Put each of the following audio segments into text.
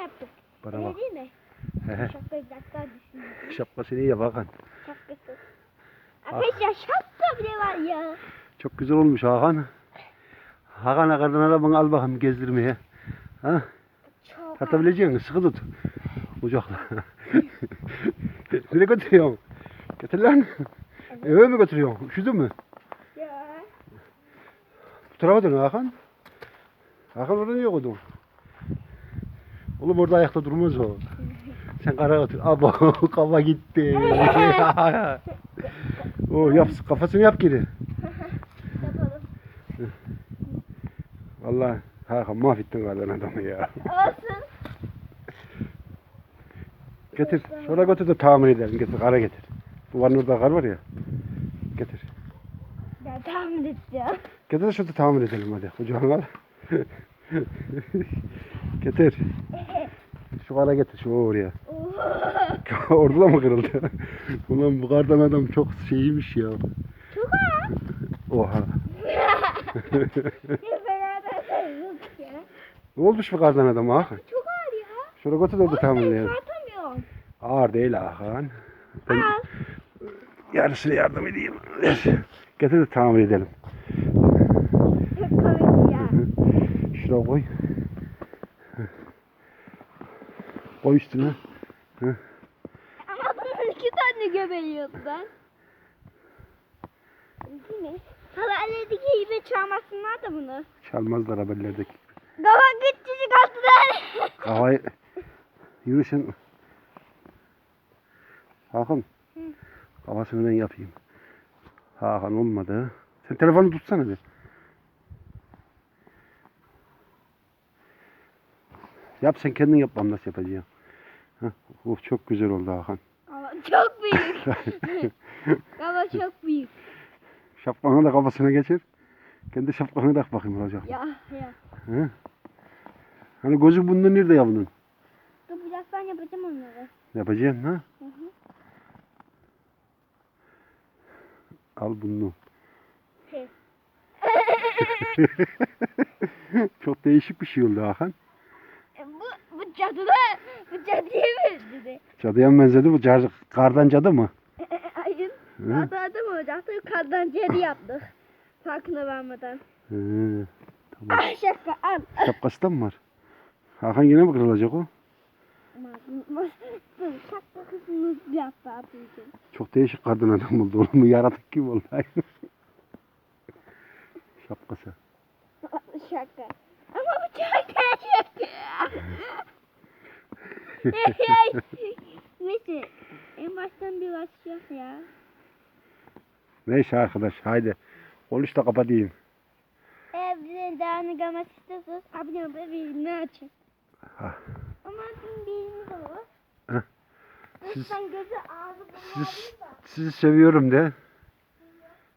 yaptık. Bana Öyle bak. değil mi? Şapkayı biraz daha düşünüyorum. Şapkasını iyi yap Hakan. Şapkası. Arkadaşlar şapka bile var ya. Çok güzel olmuş Hakan. Hakan Hakan'ın arabanı al bakalım gezdirmeye. Ha? Çok Tartabilecek misin? Sıkı tut. Ocakla. Nereye götürüyorsun? Getir lan. Eve mi götürüyorsun? Üşüdün mü? Ya. Bu tarafa dön Hakan. Hakan orada niye koydun? Oğlum orada ayakta durmaz o. Sen kara otur. Abo kafa gitti. o yap kafasını yap geri. Yapalım. Vallahi Hakan mahvettin galiba adamı ya. Olsun. Getir. Şuraya götür de tamir edelim. Getir kara getir. Duvarın orada kar var ya. Getir. Ben tahmin edeceğim. Getir de şurada tamir edelim hadi. Kucağına al. getir. Şu kara getir şu oraya. Orada da mı kırıldı? Ulan bu kardan adam çok şeymiş ya. Çok ağır. Oha. Ne olmuş bu kardan adam Hakan? Çok ağır ya. Şuraya götür de orada tartamıyorum. Ağır değil Hakan. Ben Al. yarısını yardım edeyim. Getir de tamir edelim. Şuraya koy. Koy üstüne. Ama bunun iki tane göbeliyordu ben. Değil mi? Haberlerdeki gibi çalmasınlar da bunu. Çalmazlar haberlerdeki. Baba küçücük attılar. Kafayı yürüsün. Hakan. Kafasını ben yapayım. Hakan olmadı. Sen telefonu tutsana bir. Yap sen kendin yap bana nasıl yapacaksın. Heh, oh, çok güzel oldu Hakan. Ama çok büyük. Baba çok büyük. Şapkanı da kafasına geçir. Kendi şapkanı tak bakayım olacak. Ya ya. Hı? Hani gözü bunda nerede ya bunun? Dur birazdan yapacağım onları. Yapacaksın ha? Hı hı. Al bunu. Şey. Çok değişik bir şey oldu Hakan. E, bu, bu cadıya benzedi. Cadıya mı benzedi bu? Car kardan cadı mı? Hayır. Cadı adı mı olacaktı? Kardan cadı yaptık. Farkına varmadan. Hı, tamam. Ah şaka al. Şapkası da mı var? Hakan yine mi kırılacak o? Şaka kısmını yaptı abicim. Çok değişik kardan adam oldu oğlum. Bu Yaratık gibi oldu. Şapkası. Şaka. Ama bu çok şaka. Neyse. En baştan bir başlayalım ya. Neyse arkadaş haydi. Konuş da kapatayım. Bize devamlı gelmek istiyorsanız abone olup bildirimleri açın. Ha. Ama bizim bilgimiz de var. Heh. Siz- Lütfen gözü ağzı Siz, sizi seviyorum de.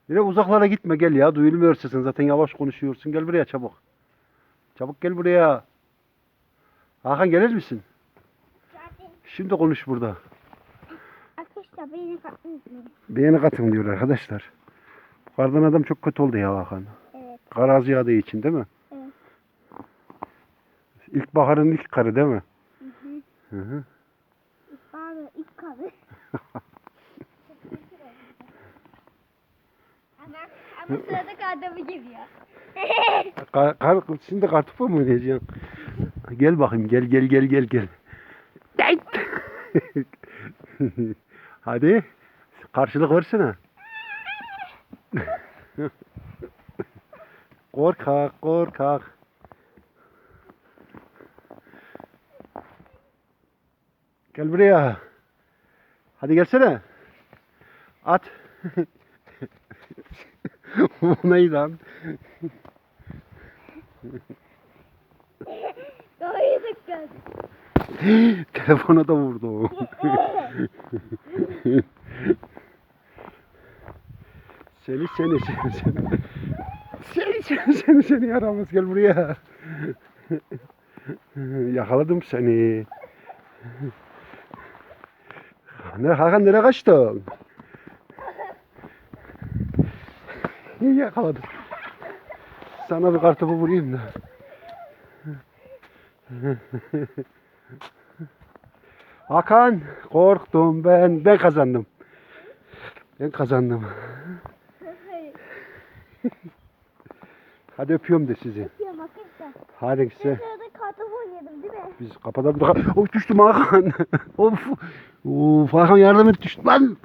Yine uzaklara gitme gel ya. Duyulmuyor sesin. Zaten yavaş konuşuyorsun. Gel buraya çabuk. Çabuk gel buraya. Hakan gelir misin? Şimdi konuş burada. arkadaşlar beni katmışsınız. Beğeni katın diyor arkadaşlar. Kardan adam çok kötü oldu ya Hakan. Evet. Kar az yağdığı için değil mi? Evet. İlkbaharın ilk karı değil mi? Hı hı. Hı hı. Pardon ilk kaldı. ama, ama sırada kardeşi geliyor. Kar, kar, şimdi kartopu mu oynayacağım? Gel bakayım gel gel gel gel gel. Gel. Hadi. Karşılık versene. korkak korkak. Gel buraya. Hadi gelsene. At. Bu neydi lan? Doğru dikkat. Telefona da vurdu seni seni seni seni. Seni seni seni seni yaramaz gel buraya. Yakaladım seni. Ne Hakan nereye kaçtın? Yakaladım. Sana bir kartopu vurayım da. Hakan korktum ben. Ben kazandım. Ben kazandım. Hadi öpüyorum de sizi. Hadi size. Kartopu değil mi? Biz kapatalım. Of düştüm Hakan. of. Of Hakan yardım et düştüm lan.